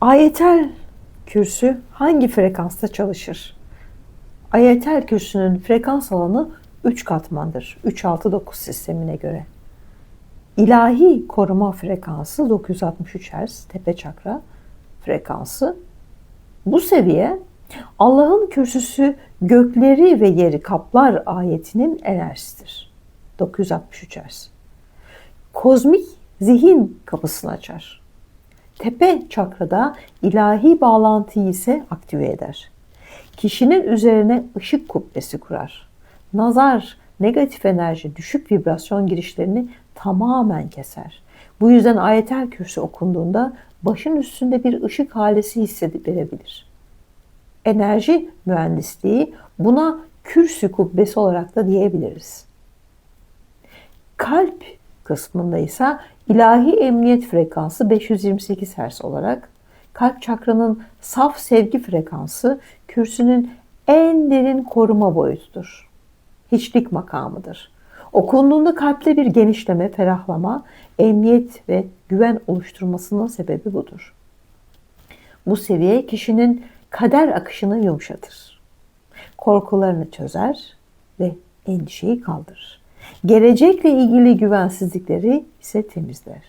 Ayetel kürsü hangi frekansta çalışır? Ayetel kürsünün frekans alanı 3 katmandır. 3-6-9 sistemine göre. İlahi koruma frekansı 963 Hz tepe çakra frekansı. Bu seviye Allah'ın kürsüsü gökleri ve yeri kaplar ayetinin enerjisidir. 963 Hz. Kozmik zihin kapısını açar. Tepe çakrada ilahi bağlantıyı ise aktive eder. Kişinin üzerine ışık kubbesi kurar. Nazar, negatif enerji, düşük vibrasyon girişlerini tamamen keser. Bu yüzden ayetel kürsü okunduğunda başın üstünde bir ışık halesi hissedebilir. Enerji mühendisliği buna kürsü kubbesi olarak da diyebiliriz. Kalp kısmında ise ilahi emniyet frekansı 528 Hz olarak kalp çakranın saf sevgi frekansı kürsünün en derin koruma boyutudur. Hiçlik makamıdır. Okunduğunda kalpte bir genişleme, ferahlama, emniyet ve güven oluşturmasının sebebi budur. Bu seviye kişinin kader akışını yumuşatır. Korkularını çözer ve endişeyi kaldırır. Gelecekle ilgili güvensizlikleri ise temizler.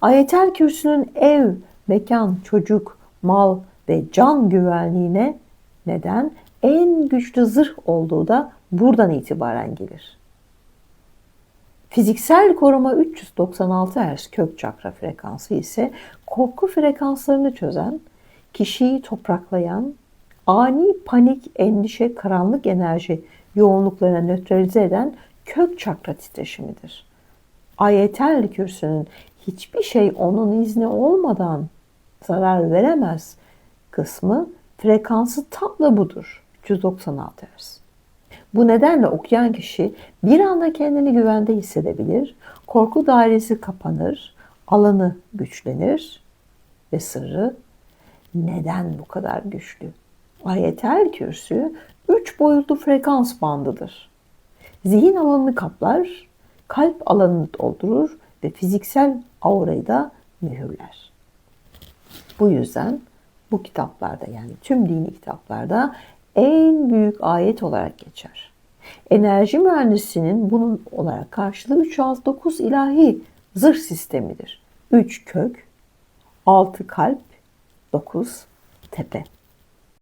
Ayetel kürsünün ev, mekan, çocuk, mal ve can güvenliğine neden en güçlü zırh olduğu da buradan itibaren gelir. Fiziksel koruma 396 Hz kök çakra frekansı ise korku frekanslarını çözen, kişiyi topraklayan, ani panik, endişe, karanlık enerji yoğunluklarına nötralize eden kök çakra titreşimidir. Ayetel kürsünün hiçbir şey onun izni olmadan zarar veremez kısmı frekansı tam da budur. 396 Hz. Bu nedenle okuyan kişi bir anda kendini güvende hissedebilir, korku dairesi kapanır, alanı güçlenir ve sırrı neden bu kadar güçlü? Ayetel kürsü üç boyutlu frekans bandıdır. Zihin alanını kaplar, kalp alanını doldurur ve fiziksel aurayı da mühürler. Bu yüzden bu kitaplarda yani tüm dini kitaplarda en büyük ayet olarak geçer. Enerji mühendisinin bunun olarak karşılığı 3 6 9 ilahi zırh sistemidir. 3 kök, 6 kalp, 9 tepe.